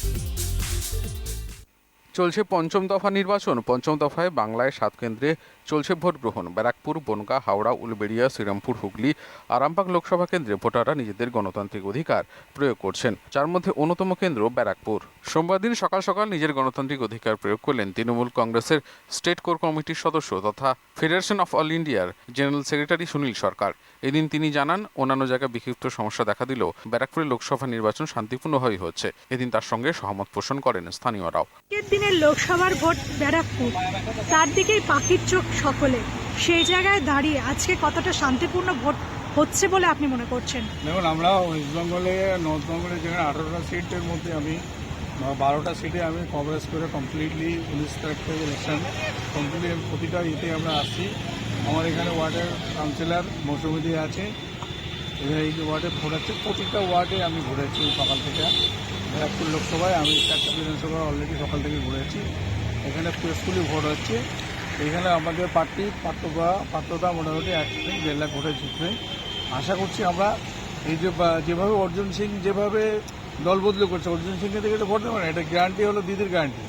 thank you চলছে পঞ্চম দফা নির্বাচন। পঞ্চম দফায় বাংলায় সাত কেন্দ্রে চলছে ভোট গ্রহণ। ব্যারাকপুর, বনগা, হাওড়া, উলবেড়িয়া, শ্রীরামপুর, হুগলি, আরামবাগ লোকসভা কেন্দ্রে ভোটাররা নিজেদের গণতান্ত্রিক অধিকার প্রয়োগ করছেন। যার মধ্যে অন্যতম কেন্দ্র ব্যারাকপুর। সোমবার দিন সকাল সকাল নিজের গণতান্ত্রিক অধিকার প্রয়োগ করলেন তৃণমূল কংগ্রেসের স্টেট কোর কমিটির সদস্য তথা ফেডারেশন অফ অল ইন্ডিয়ার জেনারেল সেক্রেটারি সুনীল সরকার। এদিন তিনি জানান, অন্যান্য জায়গায় বিক্ষিপ্ত সমস্যা দেখা দিলেও ব্যারাকপুরে লোকসভা নির্বাচন শান্তিপূর্ণভাবেই হচ্ছে। এদিন তার সঙ্গে সহমত পোষণ করেন স্থানীয়রাও। দিনের লোকসভার ভোট ব্যারাকপুর। তার দিকেই পাখির চোখ সকলে। সেই জায়গায় দাঁড়িয়ে আজকে কতটা শান্তিপূর্ণ ভোট হচ্ছে বলে আপনি মনে করছেন? দেখুন, আমরা ওয়েস্ট বেঙ্গলে নর্থ বেঙ্গলে যেখানে আঠারোটা সিটের মধ্যে আমি বারোটা সিটে আমি কভারেজ করে কমপ্লিটলি তারিখ থেকে ইলেকশন কমপ্লিটলি প্রতিটা ইতে আমরা আসছি। আমার এখানে ওয়ার্ডের কাউন্সিলর মৌসুমিদি আছে। এই ওয়ার্ডে ঘোরাচ্ছে প্রতিটা ওয়ার্ডে আমি ঘুরেছি সকাল থেকে। ব্যারাকপুর লোকসভায় আমি চারটা বিধানসভা অলরেডি সকাল থেকে ঘুরেছি এখানে পিসফুলি ভোট হচ্ছে। এখানে আমাদের পার্টি পাত্রতা পাত্রতা মোটামুটি এক থেকে দেড় লাখ ভোটে জিতবে। আশা করছি আমরা এই যে যেভাবে অর্জুন সিং যেভাবে দল বদলে করছে, অর্জুন সিংকে থেকে এটা ভোট দেবে না, এটা গ্যারান্টি হলো দিদির গ্যারান্টি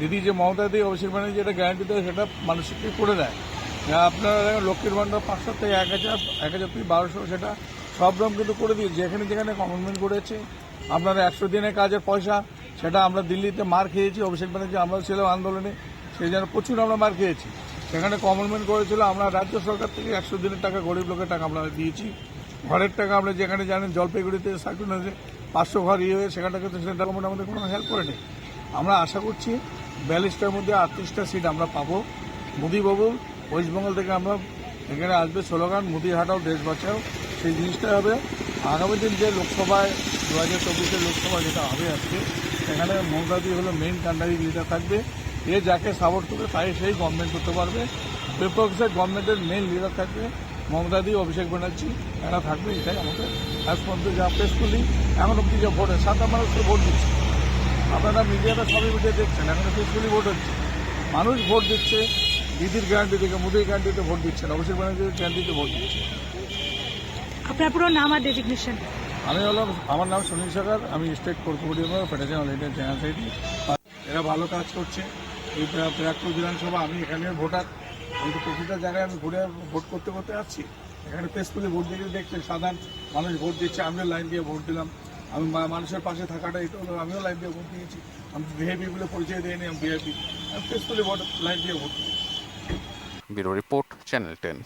দিদি যে মমতা দিয়ে অভিষেক ব্যানার্জি যেটা গ্যারান্টি দেয়, সেটা মানুষকে করে দেয়। আপনারা লক্ষ্মীর ভান্ডার পাঁচশো থেকে এক হাজার এক হাজার থেকে বারোশো, সেটা সব রকম কিন্তু করে দিয়েছে। যেখানে যেখানে কমেন্টমেন্ট করেছে, আপনারা একশো দিনের কাজের পয়সা, সেটা আমরা দিল্লিতে মার খেয়েছি, অভিষেক ব্যানার্জি আমরাও ছিলাম আন্দোলনে, সেই জন্য প্রচুর আমরা মার খেয়েছি। সেখানে কমেন্টমেন্ট করেছিল আমরা রাজ্য সরকার থেকে একশো দিনের টাকা, গরিব লোকের টাকা আমরা দিয়েছি। ঘরের টাকা আমরা যেখানে জানেন জলপাইগুড়িতে সার্কুল পাঁচশো ঘর ইয়ে হয়ে সেখানটা কিন্তু সেন্ট্রাল গভর্নমেন্ট আমাদের কোনো হেল্প করেনি। আমরা আশা করছি বিয়াল্লিশটার মধ্যে আটত্রিশটা সিট আমরা পাবো। মোদিবাবু ওয়েস্টবেঙ্গল থেকে আমরা এখানে আসবে স্লোগান মোদি হাটাও দেশ বাঁচাও। সেই জিনিসটা হবে। আগামী দিন যে লোকসভায় দু হাজার চব্বিশের লোকসভা যেটা হবে আজকে, সেখানে মমতাদি হলো মেইন কান্ডারি লিডার থাকবে। এ যাকে সাপোর্ট করবে, তাই সেই গভর্নমেন্ট করতে পারবে। বিপক্ষে গভর্নমেন্টের মেইন লিডার থাকবে মমতাদি, অভিষেক ব্যানার্জি। এরা থাকবে, এটাই আমাদের আজ পর্যন্ত যা পেশ করলি। এখন অব্দি যে ভোট হয় সাধারণ মানুষ তো ভোট দিচ্ছে। আপনারা মিডিয়াটা সবই মিডিয়া দেখছেন, এখন পেশফুলি ভোট হচ্ছে। মানুষ ভোট দিচ্ছে, দিদির গ্যারান্টি থেকে মোদির গ্যারান্টিতে ভোট দিচ্ছেন অভিষেক ব্যানার্জির গ্যারান্টিতে ভোট দিচ্ছে। আপনার পুরো নাম আর ডেজিগনেশন আমি হলাম আমার নাম সুনীল সরকার আমি state core committee federation India general secretary এরা ভালো কাজ করছে। এই ব্যারাকপুর বিধানসভা আমি এখানে ভোটার। আমি তো প্রতিটা জায়গায় আমি ঘুরে ভোট করতে করতে আসছি। এখানে পেসফুলি ভোট দিতে দেখছে সাধারণ মানুষ ভোট দিচ্ছে আমিও লাইন দিয়ে ভোট দিলাম। আমি মা- মানুষের পাশে থাকাটা এটা হলো আমিও লাইন দিয়ে ভোট দিয়েছি। আমি ভিআইপি বলে পরিচয় দিইনি আমি ভিআইপি আমি পেসফুলি ভোট লাইন দিয়ে ভোট দিয়েছি। Bureau report channel ten